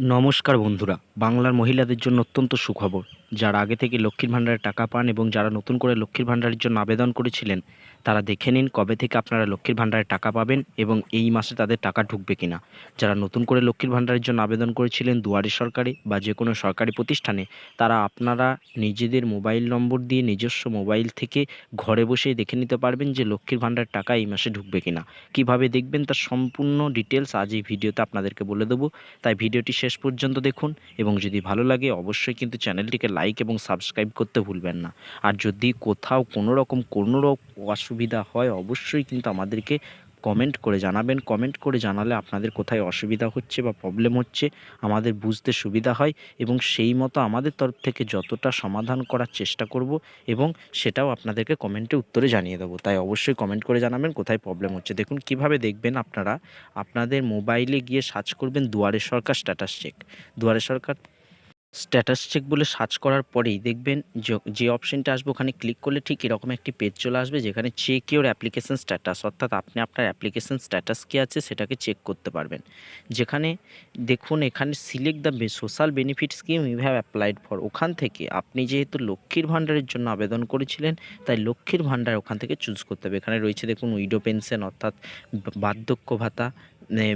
নমস্কার বন্ধুরা বাংলার মহিলাদের জন্য অত্যন্ত সুখবর। যারা আগে থেকে লক্ষ্মীর ভাণ্ডারের টাকা পান এবং যারা নতুন করে লক্ষ্মীর ভাণ্ডারের জন্য আবেদন করেছিলেন, তারা দেখে নিন কবে থেকে আপনারা লক্ষ্মীর ভাণ্ডারের টাকা পাবেন এবং এই মাসে তাদের টাকা ঢুকবে কিনা। যারা নতুন করে লক্ষ্মীর ভাণ্ডারের জন্য আবেদন করেছিলেন দুয়ারে সরকারি বা যে কোনো সরকারি প্রতিষ্ঠানে, তারা আপনারা নিজেদের মোবাইল নম্বর দিয়ে নিজস্ব মোবাইল থেকে ঘরে বসেই দেখে নিতে পারবেন যে লক্ষ্মীর ভাণ্ডারের টাকা এই মাসে ঢুকবে কিনা। কীভাবে দেখবেন তার সম্পূর্ণ ডিটেলস আজ এই ভিডিওতে আপনাদেরকে বলে দেবো। তাই ভিডিওটি শেষ পর্যন্ত দেখুন এবং যদি ভালো লাগে অবশ্যই কিন্তু চ্যানেলটিকে লাইক এবং সাবস্ক্রাইব করতে ভুলবেন না। আর যদি কোথাও কোনো রকম কোনো অসুবিধা হয়, অবশ্যই কিন্তু আমাদেরকে কমেন্ট করে জানাবেন। কমেন্ট করে জানালে আপনাদের কোথায় অসুবিধা হচ্ছে বা প্রবলেম হচ্ছে, আমাদের বুঝতে সুবিধা হয় এবং সেই মতো আমাদের তরফ থেকে যতটা সমাধান করার চেষ্টা করব এবং সেটাও আপনাদেরকে কমেন্টে উত্তরে জানিয়ে দেবো। তাই অবশ্যই কমেন্ট করে জানাবেন কোথায় প্রবলেম হচ্ছে। দেখুন, কীভাবে দেখবেন আপনারা? আপনাদের মোবাইলে গিয়ে সার্চ করবেন দুয়ারে Sarkar status check Duare Sarkar status check বলে সার্চ করার পরেই দেখবেন য- অপশনটা আসবে ওখানে ক্লিক করলে ঠিক এরকম একটি পেজ চলে আসবে যেখানে চেক ইউর অ্যাপ্লিকেশন স্ট্যাটাস অর্থাৎ আপনি আপনার অ্যাপ্লিকেশন স্ট্যাটাস কী আছে সেটাকে চেক করতে পারবেন। যেখানে দেখুন এখানে select the social benefit scheme you have applied for ওখান থেকে আপনি যেহেতু লক্ষ্মীর ভাণ্ডারের জন্য আবেদন করেছিলেন, তাই লক্ষ্মীর ভাণ্ডার ওখান থেকে চুজ করতে হবে। এখানে রয়েছে দেখুন উইডো পেনশন অর্থাৎ বার্ধক্য ভাতা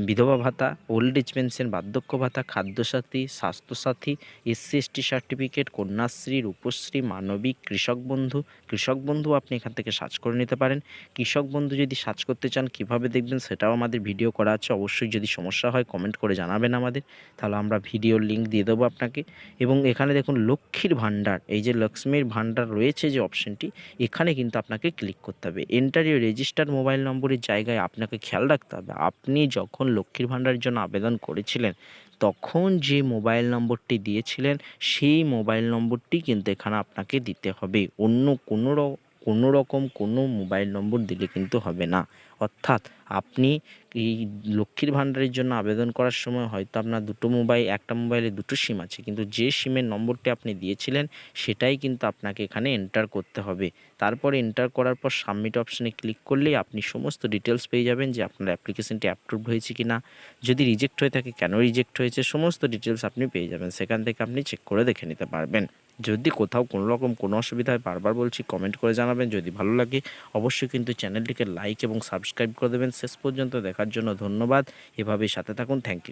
বিধবা ভাতা, ওল্ড এজ পেনশন, বার্ধক্য ভাতা, Khadyasathi, Swasthyasathi SC ST certificate, Kanyashree, Rupashree, Manabik, Krishak Bandhu. কৃষক বন্ধু আপনি এখান থেকে সার্চ করে নিতে পারেন। কৃষক বন্ধু যদি সার্চ করতে চান, কীভাবে দেখবেন সেটাও আমাদের ভিডিও করা আছে। অবশ্যই যদি সমস্যা হয়, কমেন্ট করে জানাবেন আমাদের। তাহলে আমরা ভিডিওর লিঙ্ক দিয়ে দেবো আপনাকে। এবং এখানে দেখুন, লক্ষ্মীর ভাণ্ডার। এই যে লক্ষ্মীর ভাণ্ডার রয়েছে যে অপশনটি, এখানে কিন্তু আপনাকে ক্লিক করতে হবে। এন্টার ইউর রেজিস্টার্ড মোবাইল নম্বরের জায়গায় আপনাকে খেয়াল রাখতে হবে। আপনি যখন লক্ষ্মীর ভাণ্ডারের জন্য আবেদন করেছিলেন, তখন যে মোবাইল নম্বরটি দিয়েছিলেন, সেই মোবাইল নম্বরটি কিন্তু এখানে আপনাকে দিতে হবে। অন্য কোনো কোনো রকম কোনো মোবাইল নম্বর দিলে কিন্তু হবে না। অর্থাৎ আপনি এই লক্ষ্মীর ভাণ্ডারের জন্য আবেদন করার সময় হয়তো আপনার দুটো মোবাইল, একটা মোবাইলে দুটো সিম আছে। কিন্তু যে সিমের নম্বরটি আপনি দিয়েছিলেন, সেটাই কিন্তু আপনাকে এখানে এন্টার করতে হবে। তারপরে এন্টার করার পর সাবমিট অপশানে ক্লিক করলেই আপনি সমস্ত ডিটেলস পেয়ে যাবেন যে আপনার অ্যাপ্লিকেশনটি অ্যাপ্রুভ হয়েছে কি না যদি রিজেক্ট হয়ে থাকে, কেন রিজেক্ট হয়েছে, সমস্ত ডিটেলস আপনি পেয়ে যাবেন। সেখান থেকে আপনি চেক করে দেখে নিতে পারবেন। যদি কোথাও কোনো রকম কোনো অসুবিধা হয়, বারবার বলছি কমেন্ট করে জানাবেন। যদি ভালো লাগে, অবশ্যই কিন্তু চ্যানেলটিকে লাইক এবং সাবস্ক্রাইব করে দেবেন। শেষ পর্যন্ত দেখার জন্য ধন্যবাদ। এভাবেই সাথে থাকুন। Thank you